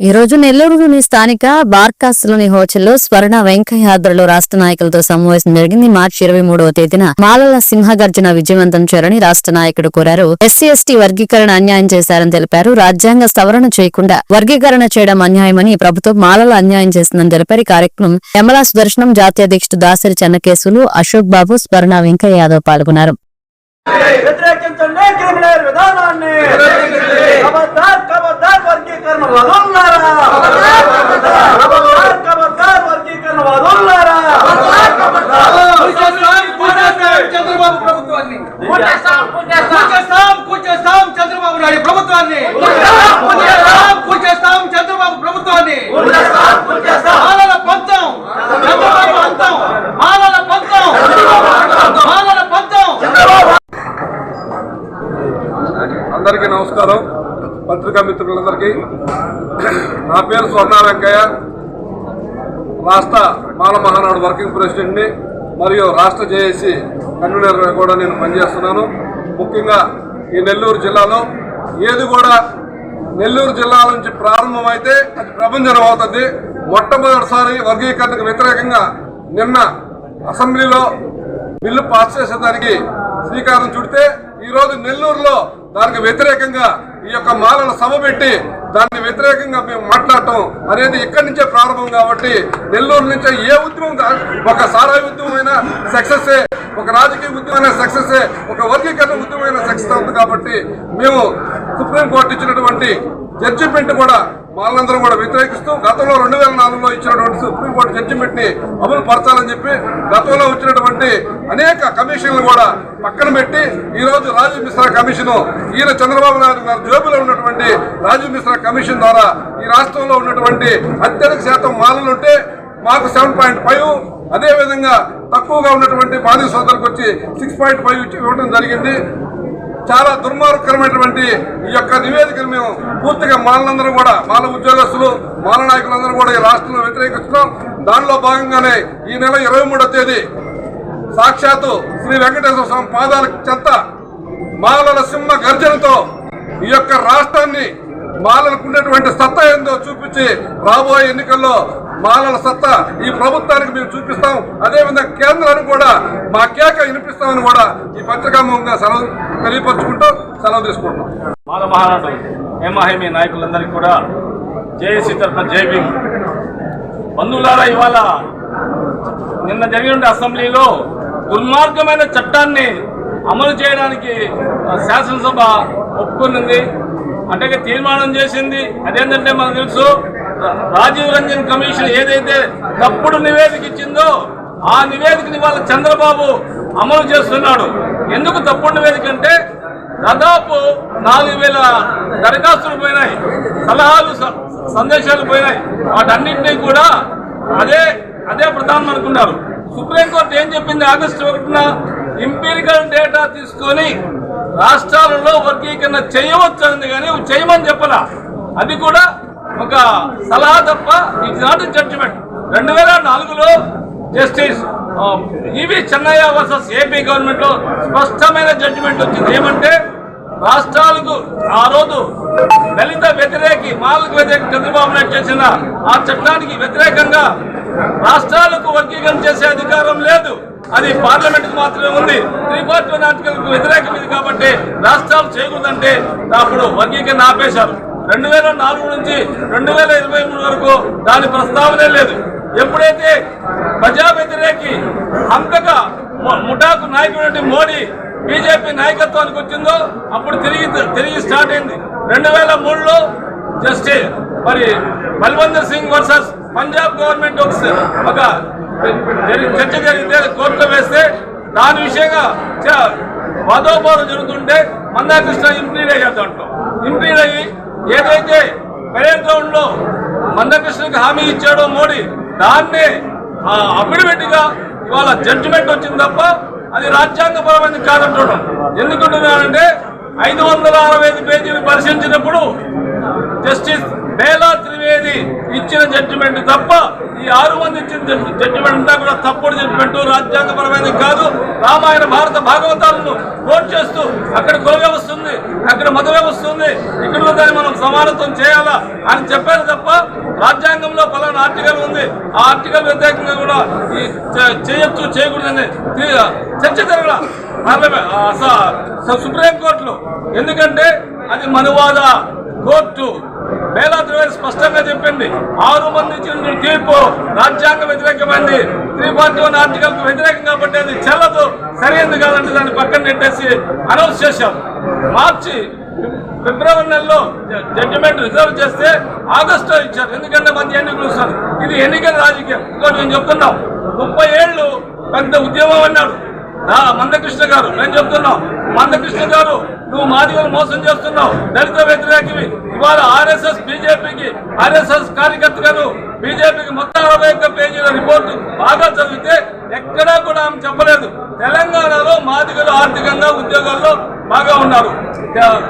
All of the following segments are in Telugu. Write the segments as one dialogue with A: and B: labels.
A: ఈ రోజు నెల్లూరులోని స్థానిక బార్కాస్లోని హోటల్లో స్వర్ణ వెంకయ్యాద్రలో రాష్ట్ర నాయకులతో సమావేశం జరిగింది. మార్చి ఇరవై మూడవ తేదీన మాలల సింహగర్జన విజయవంతం చేయాలని రాష్ట్ర నాయకుడు కోరారు. ఎస్సీ ఎస్టీ వర్గీకరణ అన్యాయం చేశారని తెలిపారు. రాజ్యాంగ సవరణ చేయకుండా వర్గీకరణ చేయడం అన్యాయమని ప్రభుత్వం మాలల అన్యాయం చేసిందని తెలిపారు. కార్యక్రమం యమలా సుదర్శనం జాతీయ అధ్యక్షుడు దాసరి చెన్నకేశులు అశోక్ బాబు స్వర్ణ వెంకయ్య యాదవ్ పాల్గొన్నారు.
B: వ్యతిరేకించండి క్రిమినల్ విధానాన్ని. ఖబర్దార్ ఖబర్దార్ వర్గీకరణ వర్గీకరణ వదల్లారా
C: చంద్రబాబు ప్రభుత్వాన్ని
B: కూల్చేస్తాం,
C: కూల్చేస్తాం కూల్చేస్తాం చంద్రబాబు నాయుడు ప్రభుత్వాన్ని కూల్చేస్తాం కూల్చేస్తాం చంద్రబాబు ప్రభుత్వాన్ని
B: కూల్చేస్తాం, కూల్చేస్తాం.
C: మాలల పంతం చంద్రబాబు అంతం మాలల పంతం మాలల పంతం
D: అందరికీ నమస్కారం పత్రికా నా పేరు స్వర్ణ వెంకయ్య. రాష్ట్ర మాల మహానాడు వర్కింగ్ ప్రెసిడెంట్ని మరియు రాష్ట్ర జేఏసీ కన్వీనర్ కూడా నేను పనిచేస్తున్నాను. ముఖ్యంగా ఈ నెల్లూరు జిల్లాలో ఏది కూడా నెల్లూరు జిల్లా నుంచి ప్రారంభమైతే అది ప్రపంచం అవుతుంది. మొట్టమొదటిసారి వర్గీకరణకు వ్యతిరేకంగా నిన్న అసెంబ్లీలో బిల్లు పాస్ చేసేదానికి శ్రీకారం చుడితే ఈరోజు నెల్లూరులో దానికి వ్యతిరేకంగా ఈ యొక్క మాలను సమబెట్టి పెట్టి దాన్ని వ్యతిరేకంగా మేము మాట్లాడటం అనేది ఇక్కడి నుంచే ప్రారంభం కాబట్టి నెల్లూరు నుంచే ఏ ఉద్యమం కా- ఒక సారాయి ఉద్యమమైన సక్సెస్సే ఒక రాజకీయ ఉద్యమైన సక్సెస్సే ఒక వర్గీకరణ ఉద్యమమైన సక్సెస్ అవుతుంది కాబట్టి మేము సుప్రీంకోర్టు ఇచ్చినటువంటి జడ్జిమెంట్ కూడా వాళ్ళందరూ కూడా వ్యతిరేకిస్తూ గతంలో రెండు వేల నాలుగులో ఇచ్చినటువంటి సుప్రీంకోర్టు జడ్జిమెంట్ని అమలు పరచాలని చెప్పి గతంలో వచ్చినటువంటి అనేక కమిషన్లు కూడా పక్కన పెట్టి ఈ రోజు రాజీవ్ మిశ్రా కమిషన్ ఈయన చంద్రబాబు నాయుడు గారి జోబులో ఉన్నటువంటి రాజీవ్ మిశ్రా కమిషన్ ద్వారా ఈ రాష్ట్రంలో ఉన్నటువంటి అత్యధిక శాతం మాలలుంటే మాకు సెవెన్ పాయింట్ ఫైవ్ అదేవిధంగా తక్కువగా ఉన్నటువంటి బాధిత సోదరులకు వచ్చి సిక్స్ పాయింట్ ఫైవ్ ఇవ్వడం జరిగింది. చాలా దుర్మార్గకరమైనటువంటి ఈ యొక్క నివేదికను మేము పూర్తిగా మాలందరూ కూడా మాల ఉద్యోగస్తులు మాల నాయకులందరూ కూడా ఈ రాష్ట్రంలో వ్యతిరేకిస్తున్నాం. దానిలో భాగంగానే ఈ నెల ఇరవై మూడో తేదీ సాక్షాత్తు శ్రీ వెంకటేశ్వర స్వామి పాదాల చెత్త మాలల సింహ గర్జనతో ఈ యొక్క రాష్ట్రాన్ని మాలలకు ఉండేటువంటి సత్తా ఏందో చూపించి రాబోయే ఎన్నికల్లో మాలల సత్తా ఈ ప్రభుత్వానికి మేము చూపిస్తాం. అదేవిధంగా కేంద్రానికి కూడా మా కేక వినిపిస్తామని కూడా ఈ పత్రికాముఖంగా సెలవు తెలియపరచుకుంటూ సెలవు తీసుకుంటాం
E: మాల మహారాజు హేమాహేమి నాయకులందరికీ కూడా జేఏసీ తరఫున జై భీమ్. బంధువులారా ఇవాళ నిన్న జరిగిన అసెంబ్లీలో దుర్మార్గమైన చట్టాన్ని అమలు చేయడానికి శాసనసభ ఒప్పుకున్నది అంటే తీర్మానం చేసింది. అదేంటంటే మనకు తెలుసు రాజీవ్ రంజన్ కమిషన్ ఏదైతే తప్పుడు నివేదిక ఇచ్చిందో ఆ నివేదికని వాళ్ళ చంద్రబాబు అమలు చేస్తున్నాడు. ఎందుకు తప్పుడు నివేదిక అంటే దాదాపు నాలుగు వేల దరఖాస్తులు పోయినాయి సలహాలు స- సందేశాలు పోయినాయి. వాటన్నింటినీ కూడా అదే అదే ప్రధానం అనుకున్నారు. సుప్రీంకోర్టు ఏం చెప్పింది ఆగస్టు ఒకటిన? ఇంపీరికల్ డేటా తీసుకొని రాష్ట్రాలలో వర్గీకరణ చేయవచ్చు అంది కానీ చేయమని చెప్పలా. అది కూడా ఒక సలహా తప్ప ఇట్స్ నాట్ జడ్జిమెంట్. రెండు వేల నాలుగులో justice EV Chennaiah versus AP గవర్నమెంట్లో స్పష్టమైన జడ్జిమెంట్ వచ్చింది. ఏమంటే రాష్ట్రాలకు ఆ రోజు దళిత వ్యతిరేకి మాలకు వ్యతిరేక చంద్రబాబు నాయుడు చేసిన ఆ చట్టానికి వ్యతిరేకంగా రాష్ట్రాలకు వర్గీకరణ చేసే అధికారం లేదు. అది పార్లమెంట్కు మాత్రమే ఉంది. త్రీ ఫార్టీ వన్ ఆర్టికల్కు వ్యతిరేకం ఇది కాబట్టి రాష్ట్రాలు చేయకూడదంటే అప్పుడు వర్గీకరణ ఆపేశారు. రెండు వేల నాలుగు నుంచి రెండు వేల ఇరవై మూడు వరకు దాని ప్రస్తావనే లేదు. ఎప్పుడైతే ప్రజా వ్యతిరేకి అంతగా ముఠాకు నాయకుడు మోడీ బీజేపీ నాయకత్వానికి వచ్చిందో అప్పుడు తిరిగి తిరిగి స్టార్ట్ అయింది. రెండు వేల మూడులో జస్ట్ మరి బల్వందర్ సింగ్ వర్సెస్ పంజాబ్ గవర్నమెంట్ ఒక ఒక చర్చ జరిగితే కోర్టులో వేస్తే దాని విషయంగా చ- వాదోపాదం జరుగుతుంటే మందాకృష్ణ ఇంప్లీడ్ అయ్యారు దాంట్లో. ఇంప్లీడ్ అయ్యి ఏదైతే పరేడ్ గ్రౌండ్లో మందకృష్ణకి హామీ ఇచ్చాడో మోడీ దాన్నే అఫిడవిట్గా ఇవాళ జడ్జిమెంట్ వచ్చింది తప్ప అది రాజ్యాంగపరమైనది కాదంటున్నాం ఎందుకుంటున్నానంటే ఐదు వందల అరవై ఐదు పేజీలు పరిశీలించినప్పుడు జస్టిస్ మేళా త్రివేది ఇచ్చిన జడ్జిమెంట్ తప్ప ఈ ఆరు మంది ఇచ్చిన జడ్జిమెంట్ అంతా కూడా తప్పుడు జడ్జిమెంట్ రాజ్యాంగపరమైనది కాదు. రామాయణ భారత భాగవతాలను కోట్ చేస్తూ అక్కడ కుల వ్యవస్థ ఉంది అక్కడ మత వ్యవస్థ ఉంది ఇక్కడ దాన్ని మనం సమానత్వం చేయాలా అని చెప్పారు తప్ప రాజ్యాంగంలో పలానా ఆర్టికల్ ఉంది. ఆ ఆర్టికల్ వ్యతిరేకంగా కూడా ఈ చేయొచ్చు చేయకూడదని చర్చ జరగల పార్లమెంట్ స- స- సుప్రీం కోర్టులో. ఎందుకంటే అది మనువాద కోర్టు. బేలా త్రివేది స్పష్టంగా చెప్పింది ఆరు మంది ఇచ్చిన తీర్పు రాజ్యాంగ వ్యతిరేకమైంది. త్రీ పార్టీ వన్ ఆర్టికల్ వ్యతిరేకం కాబట్టి అది చెల్లదు సరైనది కాదంటే దాన్ని పక్కన నెట్టేసి అనౌన్స్ చేశాం. మార్చి ఫిబ్రవరి నెలలో జడ్జిమెంట్ రిజర్వ్ చేస్తే ఆగస్టులో ఇచ్చారు. ఎందుకంటే మంచి ఎన్నికలు వస్తారు ఇది ఎన్నికల రాజకీయం. ఇంకోటి నేను చెప్తున్నాం ముప్పై ఏళ్ళు పెద్ద ఉద్యమం అన్నాడు. మందకృష్ణ గారు నేను చెప్తున్నాం మందకృష్ణ గారు నువ్వు మాదిగలు మోసం చేస్తున్నావు దళిత వ్యతిరేకవి. ఇవాళ ఆర్ఎస్ఎస్ బీజేపీకి ఆర్ఎస్ఎస్ కార్యకర్త గారు బీజేపీకి మొత్తం అరవై ఒక్క పేజీల రిపోర్టు బాగా చదివితే ఎక్కడా కూడా ఆమె చెప్పలేదు. తెలంగాణలో మాదిగలు ఆర్థికంగా ఉద్యోగాల్లో బాగా ఉన్నారు.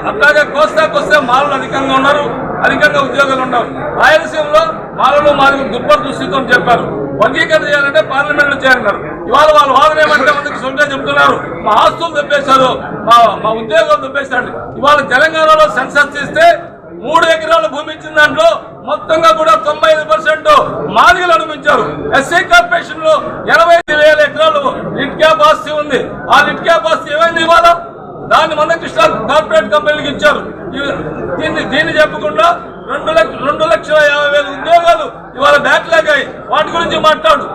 E: అట్లాగే కోస్తాకొస్తే మాలలు అధికంగా ఉన్నారు అధికంగా ఉద్యోగాలు ఉన్నారు. రాయలసీమలో మాలలు మాదిగలు దుర్భర దుస్థితం చెప్పారు. వర్గీకరణ చేయాలంటే పార్లమెంట్లో చేయాలన్నారు ఇవాళ వాళ్ళ వాదన ఏమంటే ముందుకు సొంత చెప్తున్నారు. మా ఆస్తులు తెప్పేశారు. మా మా ఉద్యోగాలు తెప్పేశారు. ఇవాళ తెలంగాణలో సెన్సస్ తీస్తే మూడు ఎకరాల భూమి ఇచ్చిన దాంట్లో మొత్తంగా కూడా తొంభై ఐదు పర్సెంట్ మాదిగలు అనుభవించారు. ఎస్సీ కార్పొరేషన్లో ఎనభై ఐదు వేల ఎకరాలు లిట్ క్యాప్ ఆస్తి ఉంది. ఆ లిట్ క్యాప్ ఆస్తి ఏమైంది ఇవాళ? దాన్ని మన కృష్ణ కార్పొరేట్ కంపెనీలకు ఇచ్చారు. దీన్ని దీన్ని చెప్పకుండా రెండు లక్ష రెండు లక్షల యాభై వేల ఉద్యోగాలు ఇవాళ బ్యాక్లాగ్ అయ్యి వాటి గురించి మాట్లాడు.